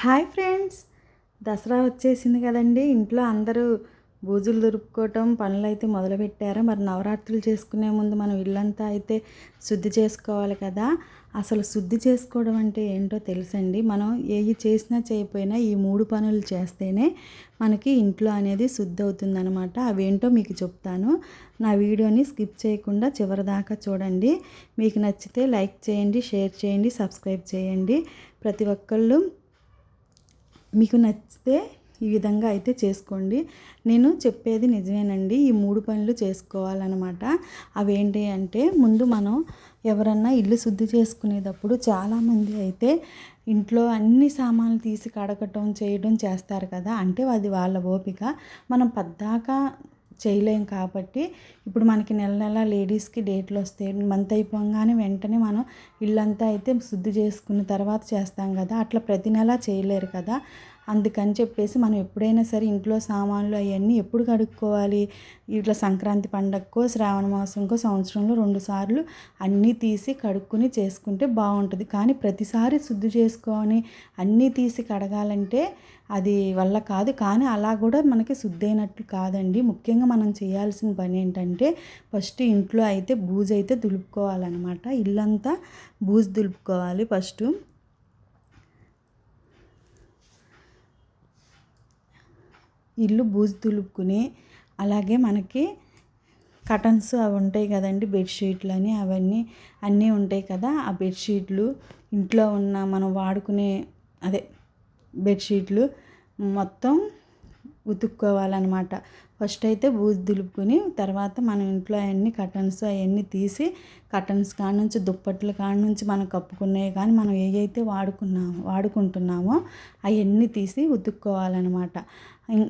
Hi friends. Dasara వచ్చేసింది కదండి. ఇంట్లో అందరూ బూజులు దురుపుకోవటం పనులు అయితే మొదలుపెట్టారా. మరి నవరాత్రులు చేసుకునే ముందు మనం ఇల్లంతా అయితే శుద్ధి చేసుకోవాలి కదా. అసలు శుద్ధి చేసుకోవడం అంటే ఏంటో తెలుసండి. మనం ఏవి చేసినా చేయకపోయినా ఈ మూడు పనులు చేస్తేనే మనకి ఇంట్లో అనేది శుద్ధి అవుతుందనమాట అవేంటో మీకు చెప్తాను. నా వీడియోని స్కిప్ చేయకుండా చివరిదాకా చూడండి. మీకు నచ్చితే లైక్ చేయండి షేర్ చేయండి సబ్స్క్రైబ్ చేయండి. ప్రతి ఒక్కళ్ళు మీకు నచ్చితే ఈ విధంగా అయితే చేసుకోండి. నేను చెప్పేది నిజమేనండి. ఈ మూడు పనులు చేసుకోవాలన్నమాట. అవేంటి అంటే ముందు మనం ఎవరన్నా ఇల్లు శుద్ధి చేసుకునేటప్పుడు చాలామంది అయితే ఇంట్లో అన్ని సామాన్లు తీసి కడగటం చేయడం చేస్తారు కదా. అంటే అది వాళ్ళ ఓపిక. మనం పద్దాకా చేయలేం కాబట్టి ఇప్పుడు మనకి నెల నెల లేడీస్కి డేట్లు వస్తాయి మంత్ అయిపోగానే వెంటనే మనం ఇల్లంతా అయితే శుద్ధి చేసుకున్న తర్వాత చేస్తాం కదా. అట్లా ప్రతి నెల చేయలేరు కదా. అందుకని చెప్పేసి మనం ఎప్పుడైనా సరే ఇంట్లో సామాన్లు అవన్నీ ఎప్పుడు కడుక్కోవాలి? ఇట్లా సంక్రాంతి పండగకో శ్రావణ మాసంకో సంవత్సరంలో రెండు సార్లు అన్నీ తీసి కడుక్కుని చేసుకుంటే బాగుంటుంది. కానీ ప్రతిసారి శుద్ధి చేసుకొని అన్నీ తీసి కడగాలంటే అది వల్ల కాదు. కానీ అలా కూడా మనకి శుద్ధి అయినట్లు కాదండి. ముఖ్యంగా మనం చేయాల్సిన పని ఏంటంటే ఫస్ట్ ఇంట్లో అయితే బూజు అయితే దులుపుకోవాలన్నమాట. ఇల్లంతా బూజు దులుపుకోవాలి ఫస్ట్. ఇల్లు బూజు దులుపుకుని అలాగే మనకి కటన్స్ అవి ఉంటాయి కదండి బెడ్షీట్లు అని అవన్నీ అన్నీ ఉంటాయి కదా. ఆ బెడ్షీట్లు ఇంట్లో ఉన్న మనం వాడుకునే అదే బెడ్షీట్లు మొత్తం ఉతుక్కోవాలన్నమాట. ఫస్ట్ అయితే బూజు దులుపుకొని తర్వాత మనం ఇంట్లో అవన్నీ కటన్స్ అవన్నీ తీసి కటన్స్ కాడ నుంచి దుప్పట్ల కాడ నుంచి మనం కప్పుకునేవి కానీ మనం ఏవైతే వాడుకున్నామో వాడుకుంటున్నామో అవన్నీ తీసి ఉతుక్కోవాలన్నమాట.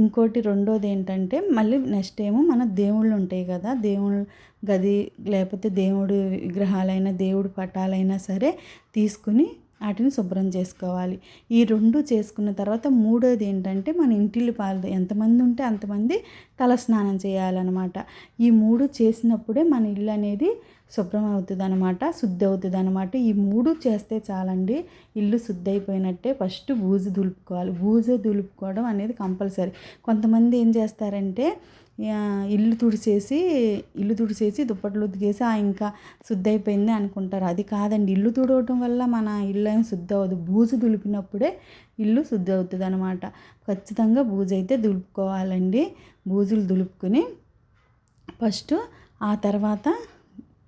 ఇంకోటి రెండోది ఏంటంటే మళ్ళీ నెక్స్ట్ ఏమో మన దేవుళ్ళు ఉంటాయి కదా దేవుళ్ళు గది లేకపోతే దేవుడు విగ్రహాలైనా దేవుడు పటాలైనా సరే తీసుకుని వాటిని శుభ్రం చేసుకోవాలి. ఈ రెండు చేసుకున్న తర్వాత మూడోది ఏంటంటే మన ఇంటిల్లి పాలు ఎంతమంది ఉంటే అంతమంది తలస్నానం చేయాలన్నమాట. ఈ మూడు చేసినప్పుడే మన ఇల్లు అనేది శుభ్రం అవుతుంది అనమాట శుద్ధి అవుతుంది అనమాట ఈ మూడు చేస్తే చాలండి ఇల్లు శుద్ధి అయిపోయినట్టే ఫస్ట్ బూజు దులుపుకోవాలి. బూజు దులుపుకోవడం అనేది కంపల్సరీ. కొంతమంది ఏం చేస్తారంటే ఇల్లు తుడిచేసి ఇల్లు తుడిచేసి దుప్పట్లు ఉతికేసి ఇంకా శుద్ధి అయిపోయింది అనుకుంటారు. అది కాదండి ఇల్లు తుడవటం వల్ల మన ఇల్లు ఏం శుద్ధి అవ్వదు బూజు దులిపినప్పుడే ఇల్లు శుద్ధి అవుతుంది అనమాట ఖచ్చితంగా బూజు అయితే దులుపుకోవాలండి. బూజులు దులుపుకొని ఫస్ట్ ఆ తర్వాత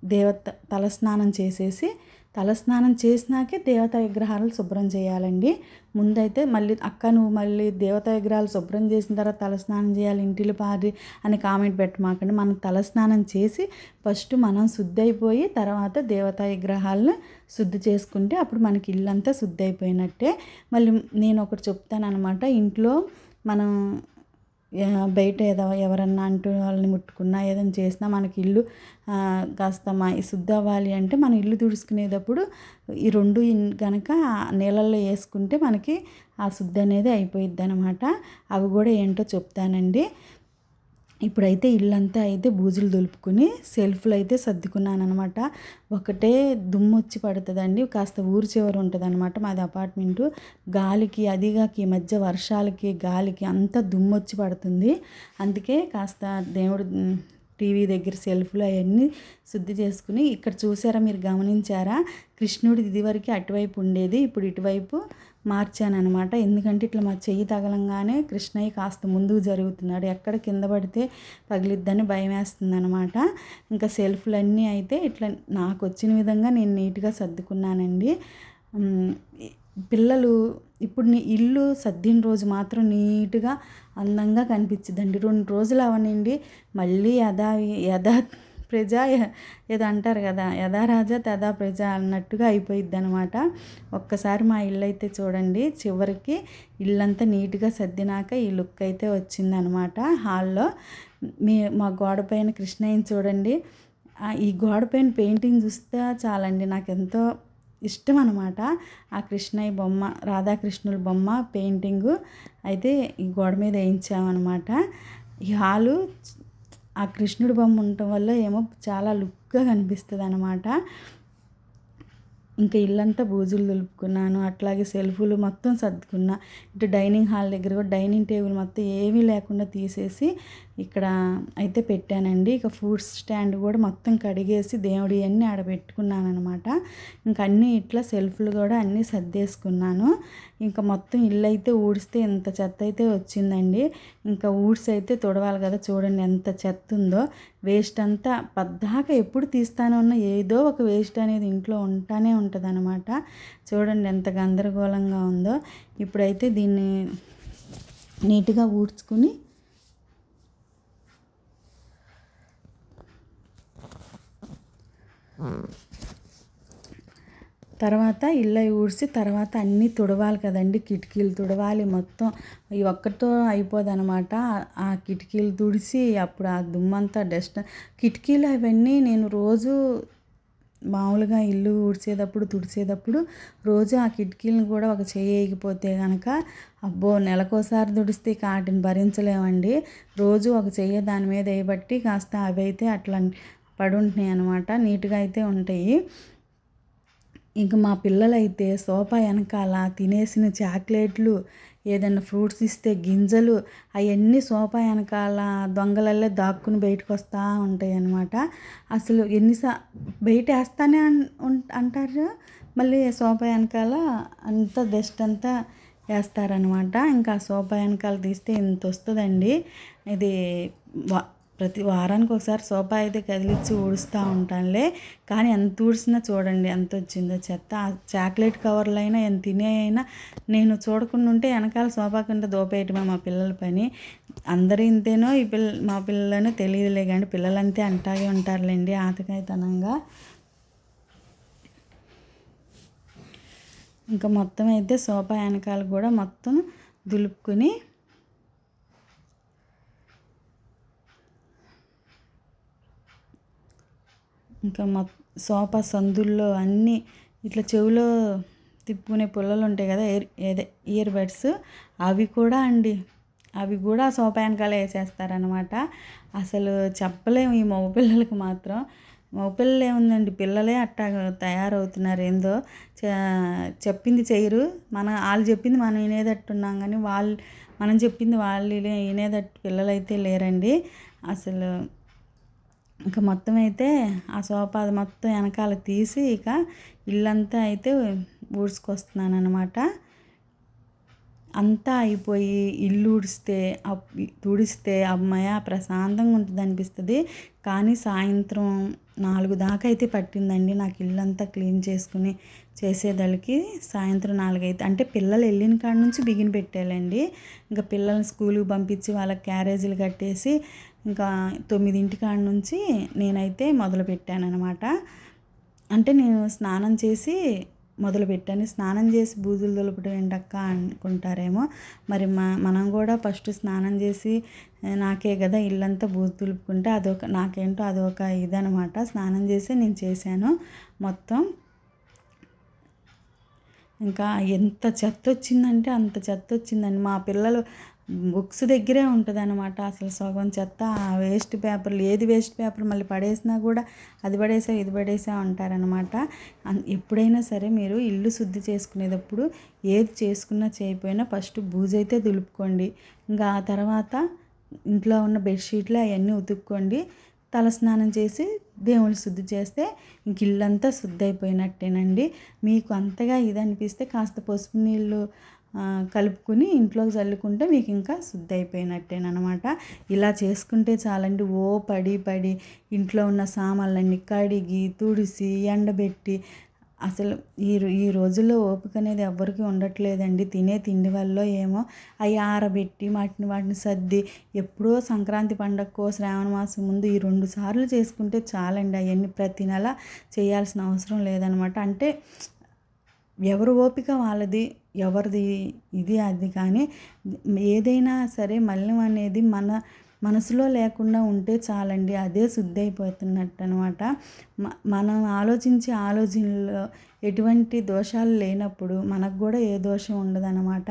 దేవత తలస్నానం చేసేసి తలస్నానం చేసినాకే దేవతా విగ్రహాలు శుభ్రం చేయాలండి. ముందైతే మళ్ళీ అక్క నువ్వు మళ్ళీ దేవతా విగ్రహాలు శుభ్రం చేసిన తర్వాత తలస్నానం చేయాలి ఇంటిలో పారి అని కామెంట్ పెట్టమాకండి. మనం తలస్నానం చేసి ఫస్ట్ మనం శుద్ధి అయిపోయి తర్వాత దేవతా విగ్రహాలను శుద్ధి చేసుకుంటే అప్పుడు మనకి ఇల్లంతా శుద్ధి అయిపోయినట్టే మళ్ళీ నేను ఒకటి చెప్తాను అనమాట ఇంట్లో మనం బయట ఏదో ఎవరన్నా అంటూ వాళ్ళని ముట్టుకున్నా ఏదైనా చేసినా మనకి ఇల్లు కాస్త మా శుద్ధి అవ్వాలి అంటే మనం ఇల్లు తుడుచుకునేటప్పుడు ఈ రెండు కనుక నీళ్ళల్లో వేసుకుంటే మనకి ఆ శుద్ధి అనేది అయిపోయిద్ది అనమాట అవి కూడా ఏంటో చెప్తానండి. ఇప్పుడైతే ఇల్లంతా అయితే బూజులు దులుపుకుని సెల్ఫ్లు అయితే సర్దుకున్నాను అనమాట ఒకటే దుమ్ము వచ్చి పడుతుందండి కాస్త ఊరు చివరి ఉంటుంది అనమాట మాది అపార్ట్మెంటు. గాలికి అదిగాకి ఈ మధ్య వర్షాలకి గాలికి అంతా దుమ్ము వచ్చి పడుతుంది. అందుకే కాస్త దేవుడు టీవీ దగ్గర సెల్ఫ్లు అవన్నీ శుద్ధి చేసుకుని ఇక్కడ చూసారా మీరు గమనించారా? కృష్ణుడి ఇదివరకు అటువైపు ఉండేది ఇప్పుడు ఇటువైపు మార్చాను అనమాట ఎందుకంటే ఇట్లా మా చెయ్యి తగలంగానే కృష్ణయ్య కాస్త ముందుకు జరుగుతున్నాడు. ఎక్కడ కింద పడితే పగిలిద్దని భయం వేస్తుంది అనమాట ఇంకా సెల్ఫ్లన్నీ అయితే ఇట్లా నాకు వచ్చిన విధంగా నేను నీట్గా సర్దుకున్నానండి. పిల్లలు ఇప్పుడు నీ ఇల్లు సర్దిన రోజు మాత్రం నీట్గా అందంగా కనిపించిందండి రెండు రోజులు అవనండి. మళ్ళీ యథా యథా ప్రజ ఏదో అంటారు కదా యథా రాజా తదా ప్రజ అన్నట్టుగా అయిపోయిద్ది అనమాట ఒక్కసారి మా ఇల్లు అయితే చూడండి చివరికి ఇల్లంతా నీట్గా సర్దినాక ఈ లుక్ అయితే వచ్చిందనమాట హాల్లో. మీ మా గోడ పైన కృష్ణయ్యని చూడండి. ఈ గోడ పైన పెయింటింగ్ చూస్తే చాలండి నాకు ఎంతో ఇష్టం అనమాట ఆ కృష్ణయ్య బొమ్మ రాధాకృష్ణుల బొమ్మ పెయింటింగు అయితే ఈ గోడ మీద వేయించామన్నమాట. ఈ హాలు ఆ కృష్ణుడి బొమ్మ ఉండటం వల్ల ఏమో చాలా లుక్గా కనిపిస్తుంది అనమాట ఇంకా ఇల్లంతా బూజులు దులుపుకున్నాను అట్లాగే సెల్ఫులు మొత్తం సర్దుకున్నా. ఇటు డైనింగ్ హాల్ దగ్గర కూడా డైనింగ్ టేబుల్ మొత్తం ఏమీ లేకుండా తీసేసి ఇక్కడ అయితే పెట్టానండి. ఇక ఫ్రూట్స్ స్టాండ్ కూడా మొత్తం కడిగేసి దేవుడి అన్నీ ఆడ పెట్టుకున్నాను అనమాట ఇంకా అన్నీ ఇట్లా సెల్ఫ్లు కూడా అన్నీ సర్దేసుకున్నాను. ఇంకా మొత్తం ఇల్లు అయితే ఊడిస్తే ఎంత చెత్త అయితే వచ్చిందండి. ఇంకా ఊడ్స్ అయితే తుడవాలి కదా చూడండి ఎంత చెత్త ఉందో. వేస్ట్ అంతా పద్దాకా ఎప్పుడు తీస్తానే ఉన్న ఏదో ఒక వేస్ట్ అనేది ఇంట్లో ఉంటానే ఉంటుంది అనమాట చూడండి ఎంత గందరగోళంగా ఉందో. ఇప్పుడైతే దీన్ని నీట్గా ఊడ్చుకుని తర్వాత ఇల్లు ఊడ్చి తర్వాత అన్నీ తుడవాలి కదండి కిటికీలు తుడవాలి మొత్తం. ఈ ఒక్కటితో అయిపోదనమాట ఆ కిటికీలు తుడిచి అప్పుడు ఆ దుమ్మంతా డస్ట్ కిటికీలు అవన్నీ నేను రోజు మామూలుగా ఇల్లు ఊడ్చేటప్పుడు తుడిచేటప్పుడు రోజు ఆ కిటికీలను కూడా ఒక చేయకపోతే కనుక అబ్బో నెలకోసారి తుడిస్తే వాటిని భరించలేమండి. రోజు ఒక చెయ్య దాని మీద వేయబట్టి కాస్త అవైతే అట్లా పడుంటున్నాయి అనమాట నీట్గా అయితే ఉంటాయి. ఇంక మా పిల్లలైతే సోఫా వెనకాల తినేసిన చాక్లెట్లు ఏదైనా ఫ్రూట్స్ ఇస్తే గింజలు అవన్నీ సోఫా వెనకాల దొంగలల్లే దాక్కుని బయటకు వస్తూ ఉంటాయి అన్నమాట. అసలు ఎన్నిసా బయట వేస్తానే అంటారు? మళ్ళీ సోఫా వెనకాల అంతా డస్ట్ అంతా వేస్తారనమాట ఇంకా సోఫా వెనకాల తీస్తే ఇంత వస్తుందండి ఇది ప్రతి వారానికి ఒకసారి సోఫా అయితే కదిలిచ్చి ఊడుస్తూ ఉంటానులే. కానీ ఎంత ఊడ్చినా చూడండి ఎంత వచ్చిందో చెత్త. చాక్లెట్ కవర్లు అయినా ఎంత తినే అయినా నేను చూడకుండా ఉంటే వెనకాల సోఫా కింద దోపేయటమే మా పిల్లల పని. అందరూ ఇంతేనో ఈ పిల్ల మా పిల్లలనో తెలియదులే కానీ పిల్లలంతే అంటాగే ఉంటారులేండి ఆతకాయతనంగా. ఇంకా మొత్తం అయితే సోఫా వెనకాల కూడా మొత్తం దులుపుకొని ఇంకా మా సోఫా సందుల్లో అన్నీ ఇట్లా చెవిలో తిప్పుకునే పుల్లలు ఉంటాయి కదా ఇయర్ ఏదే ఇయర్ బడ్స్ అవి కూడా అండి. అవి కూడా సోఫా వెనకాల వేసేస్తారనమాట అసలు చెప్పలేము ఈ మగపిల్లలకు మాత్రం. మగపిల్లలు ఏముందండి? పిల్లలే అట్టా తయారవుతున్నారు ఏందో. చెప్పింది చేయరు. మన వాళ్ళు చెప్పింది మనం వినేదట్టున్నాం కానీ వాళ్ళు మనం చెప్పింది వాళ్ళు వినేదట్టు పిల్లలైతే లేరండి. అసలు ఇంకా మొత్తం అయితే ఆ సోఫా అది మొత్తం వెనకాల తీసి ఇక ఇల్లంతా అయితే ఊడ్చుకొస్తున్నాను అనమాట అంతా అయిపోయి ఇల్లు ఊడిస్తే తుడిస్తే అమ్మాయ ప్రశాంతంగా ఉంటుంది అనిపిస్తుంది కానీ సాయంత్రం నాలుగు దాకా అయితే పట్టిందండి. నాకు ఇల్లంతా క్లీన్ చేసుకుని చేసేదానికి సాయంత్రం నాలుగైతే అంటే పిల్లలు వెళ్ళిన కాడ నుంచి బిగిన పెట్టాలండి. ఇంకా పిల్లల్ని స్కూల్కి పంపించి వాళ్ళకి క్యారేజీలు కట్టేసి ఇంకా తొమ్మిదింటి కాడ నుంచి నేనైతే మొదలు అనమాట అంటే నేను స్నానం చేసి మొదలుపెట్టాను. స్నానం చేసి బూజులు దులపడం ఏంటక్క అనుకుంటారేమో. మరి మా మనం కూడా ఫస్ట్ స్నానం చేసి నాకే కదా ఇల్లంతా బూజు దులుపుకుంటే అదొక నాకేంటో అదొక ఇదనమాట. స్నానం చేసి నేను చేశాను మొత్తం. ఇంకా ఎంత చెత్త వచ్చిందంటే అంత చెత్త వచ్చిందండి మా పిల్లలు బుక్స్ దగ్గరే ఉంటుంది అనమాట అసలు సగం చెత్త వేస్ట్ పేపర్లు ఏది వేస్ట్ పేపర్ మళ్ళీ పడేసినా కూడా అది పడేసా ఇది పడేసా అంటారనమాట ఎప్పుడైనా సరే మీరు ఇల్లు శుద్ధి చేసుకునేటప్పుడు ఏది చేసుకున్నా చేయకపోయినా ఫస్ట్ బూజైతే దులుపుకోండి. ఇంకా ఆ తర్వాత ఇంట్లో ఉన్న బెడ్షీట్లు అవన్నీ ఉతుక్కోండి. తలస్నానం చేసి దేవుని శుద్ధి చేస్తే ఇంక ఇల్లంతా శుద్ధి అయిపోయినట్టేనండి. మీకు అంతగా ఇది అనిపిస్తే కాస్త పసుపు నీళ్ళు కలుపుకుని ఇంట్లోకి చల్లుకుంటే మీకు ఇంకా శుద్ధి అయిపోయినట్టేనమాట ఇలా చేసుకుంటే చాలండి. ఓ పడి పడి ఇంట్లో ఉన్న సామాన్లన్నీ కడిగి తుడిసి ఎండబెట్టి అసలు ఈ ఈ రోజుల్లో ఓపిక అనేది ఎవ్వరికీ ఉండట్లేదండి. తినే తిండి వల్ల ఏమో అవి ఆరబెట్టి వాటిని వాటిని సర్ది ఎప్పుడో సంక్రాంతి పండగకో శ్రావణ మాసం ముందు ఈ రెండు సార్లు చేసుకుంటే చాలండి. అవన్నీ ప్రతి నెల చేయాల్సిన అవసరం లేదనమాట. అంటే ఎవరు ఓపిక వాళ్ళది ఎవరిది ఇది అది కానీ ఏదైనా సరే మలినం అనేది మన మనసులో లేకుండా ఉంటే చాలండి. అదే శుద్ధి అయిపోతున్నట్టు అనమాట మనం ఆలోచించే ఆలోచనలో ఎటువంటి దోషాలు లేనప్పుడు మనకు కూడా ఏ దోషం ఉండదన్నమాట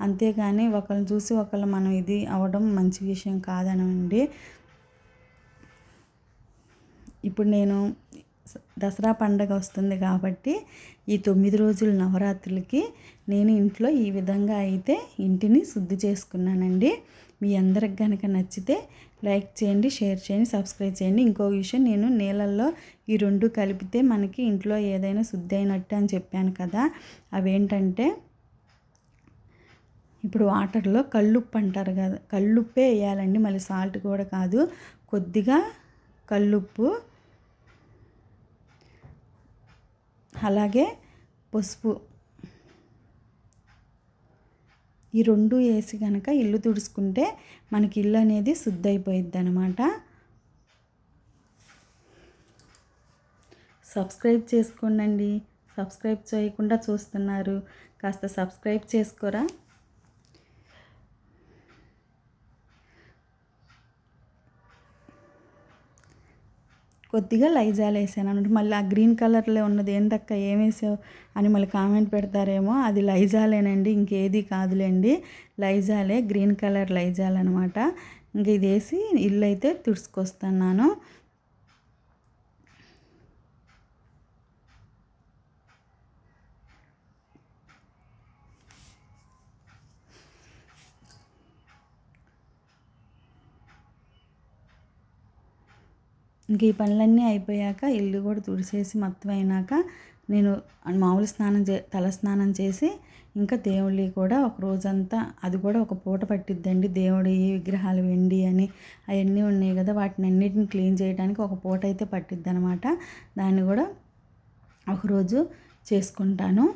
అంతేగాని ఒకరిని చూసి ఒకళ్ళు మనం ఇది అవడం మంచి విషయం కాదనండి ఇప్పుడు నేను దసరా పండగ వస్తుంది కాబట్టి ఈ తొమ్మిది రోజుల నవరాత్రులకి నేను ఇంట్లో ఈ విధంగా అయితే ఇంటిని శుద్ధి చేసుకున్నానండి. మీ అందరికి కనుక నచ్చితే లైక్ చేయండి షేర్ చేయండి సబ్స్క్రైబ్ చేయండి. ఇంకో విషయం నేను నీళ్ళల్లో ఈ రెండు కలిపితే మనకి ఇంట్లో ఏదైనా శుద్ధి అయినట్టు అని చెప్పాను కదా అవేంటంటే ఇప్పుడు వాటర్లో కల్లుప్పు అంటారు కదా కళ్ళుప్పే వేయాలండి. మళ్ళీ సాల్ట్ కూడా కాదు కొద్దిగా కల్లుప్పు అలాగే పసుపు. ఈ రెండు వేసి కనుక ఇల్లు తుడుచుకుంటే మనకి ఇల్లు అనేది శుద్ధి అయిపోయిద్ది అనమాట సబ్స్క్రైబ్ చేసుకోండి సబ్స్క్రైబ్ చేయకుండా చూస్తున్నారు. కాస్త సబ్స్క్రైబ్ చేసుకోరా? కొద్దిగా లైజాల్ వేసాను అనమాట మళ్ళీ ఆ గ్రీన్ కలర్లో ఉన్నది ఏందక్క ఏం వేసావు? అని మళ్ళీ కామెంట్ పెడతారేమో అది లైజాలేనండి ఇంకేది కాదులేండి. లైజాలే గ్రీన్ కలర్ లైజాల్ అనమాట ఇంక ఇది వేసి ఇల్లు అయితే తుడుచుకొస్తున్నాను. ఇంక ఈ పనులన్నీ అయిపోయాక ఇల్లు కూడా తుడిసేసి మొత్తం అయినాక నేను మామూలు స్నానం చే తల స్నానం చేసి ఇంకా దేవుళ్ళి కూడా ఒక రోజంతా అది కూడా ఒక పూట పట్టిద్దండి. దేవుడి విగ్రహాలు వెండి అని అవన్నీ ఉన్నాయి కదా వాటిని అన్నిటిని క్లీన్ చేయడానికి ఒక పూట అయితే పట్టిద్ది అనమాట దాన్ని కూడా ఒకరోజు చేసుకుంటాను.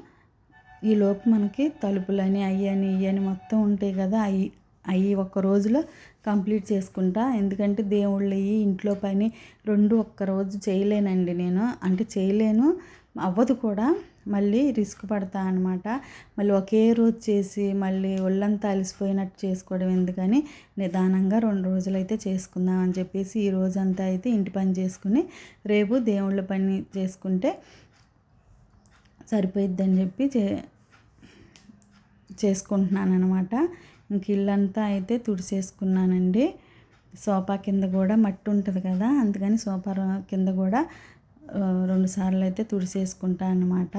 ఈలోపు మనకి తలుపులని అయ్యని ఇయ్యని మొత్తం ఉంటాయి కదా అవి అవి ఒక్క రోజులో కంప్లీట్ చేసుకుంటా. ఎందుకంటే దేవుళ్ళవి ఇంట్లో పని రెండు ఒక్క రోజు చేయలేనండి నేను. అంటే చేయలేను అవ్వదు కూడా. మళ్ళీ రిస్క్ పడతా అనమాట మళ్ళీ ఒకే రోజు చేసి మళ్ళీ ఒళ్ళంతా అలసిపోయినట్టు చేసుకోవడం ఎందుకని నిదానంగా రెండు రోజులు అయితే చేసుకుందాం అని చెప్పేసి ఈ రోజంతా అయితే ఇంటి పని చేసుకుని రేపు దేవుళ్ళ పని చేసుకుంటే సరిపోయిద్దని చెప్పి చే చేసుకుంటున్నాను అనమాట ఇంక ఇల్లంతా అయితే తుడిసేసుకున్నానండి. సోఫా కింద కూడా మట్టి ఉంటుంది కదా అందుకని సోఫా కింద కూడా రెండు సార్లు అయితే తుడిసేసుకుంటా అనమాట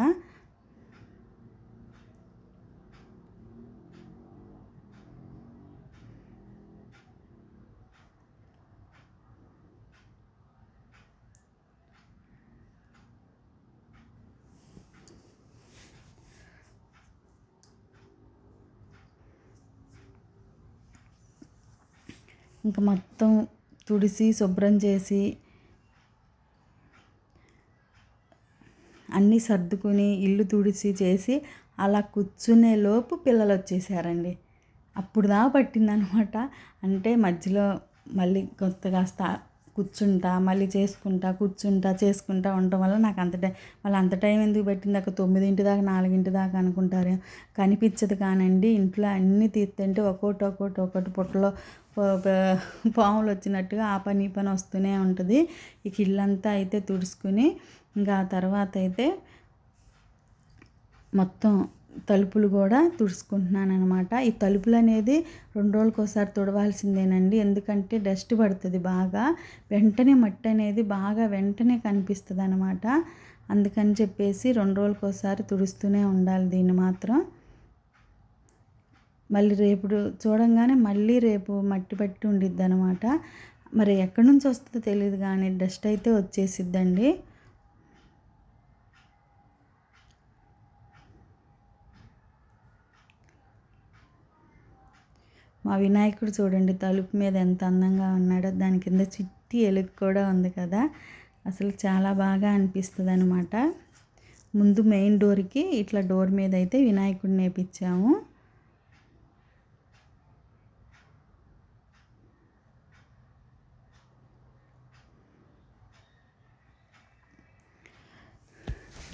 ఇంకా మొత్తం తుడిసి శుభ్రం చేసి అన్నీ సర్దుకుని ఇల్లు తుడిసి చేసి అలా కూర్చునే లోపు పిల్లలు వచ్చేసారండి. అప్పుడు దా పట్టిందనమాట. అంటే మధ్యలో మళ్ళీ కొత్తగా స్టా కూర్చుంటా మళ్ళీ చేసుకుంటా కూర్చుంటా చేసుకుంటా ఉండటం వల్ల నాకు అంత టైం వాళ్ళు అంత టైం ఎందుకు పెట్టింది? అక్కడ తొమ్మిదింటి దాకా నాలుగింటి దాకా అనుకుంటారు. కనిపించదు కానండి ఇంట్లో అన్నీ తీస్తుంటే ఒక్కోటి ఒక్కోటి ఒకటి పుట్టలో పాములు వచ్చినట్టుగా ఆ పని ఈ పని వస్తూనే ఉంటుంది. ఇక ఇల్లంతా అయితే తుడుచుకుని ఇంకా ఆ తర్వాత అయితే మొత్తం తలుపులు కూడా తుడుచుకుంటున్నాను అనమాట ఈ తలుపులు అనేది రెండు రోజులకు ఒకసారి తుడవాల్సిందేనండి. ఎందుకంటే డస్ట్ పడుతుంది బాగా. వెంటనే మట్టి అనేది బాగా వెంటనే కనిపిస్తుంది అనమాట అందుకని చెప్పేసి రెండు రోజులకు ఒకసారి తుడుస్తూనే ఉండాలి దీన్ని మాత్రం. మళ్ళీ రేపు చూడంగానే మళ్ళీ రేపు మట్టి పట్టి ఉండిద్ది అనమాట మరి ఎక్కడి నుంచి వస్తుందో తెలియదు కానీ డస్ట్ అయితే వచ్చేసిద్దండి. మా వినాయకుడు చూడండి తలుపు మీద ఎంత అందంగా ఉన్నాడో దాని కింద చిట్టి ఎలుగు కూడా ఉంది కదా. అసలు చాలా బాగా అనిపిస్తుంది అనమాట ముందు మెయిన్ డోర్కి ఇట్లా డోర్ మీద అయితే వినాయకుడిని వేపించాము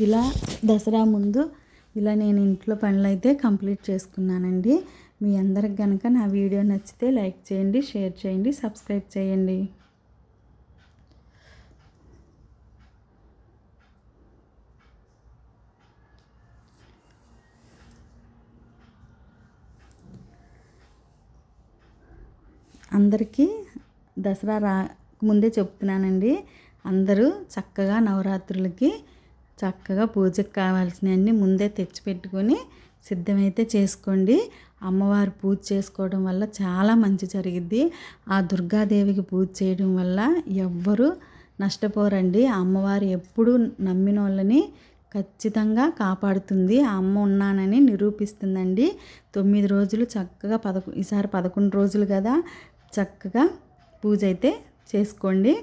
ఇలా దసరా ముందు ఇలా నేను ఇంట్లో పనులు అయితే కంప్లీట్ చేసుకున్నానండి. మీ అందరికి కనుక నా వీడియో నచ్చితే లైక్ చేయండి షేర్ చేయండి సబ్స్క్రైబ్ చేయండి. అందరికీ దసరా రా ముందే చెప్తున్నానండి. అందరూ చక్కగా నవరాత్రులకి చక్కగా పూజకు కావాల్సినవన్నీ ముందే తెచ్చిపెట్టుకొని సిద్ధమైతే చేసుకోండి. అమ్మవారు పూజ చేసుకోవడం వల్ల చాలా మంచి జరిగిద్ది. ఆ దుర్గాదేవికి పూజ చేయడం వల్ల ఎవ్వరూ నష్టపోరండి. అమ్మవారు ఎప్పుడూ నమ్మిన వాళ్ళని ఖచ్చితంగా కాపాడుతుంది. ఆ అమ్మ ఉన్నానని నిరూపిస్తుందండి. తొమ్మిది రోజులు చక్కగా పదకొ ఈసారి పదకొండు రోజులు కదా చక్కగా పూజ అయితే చేసుకోండి.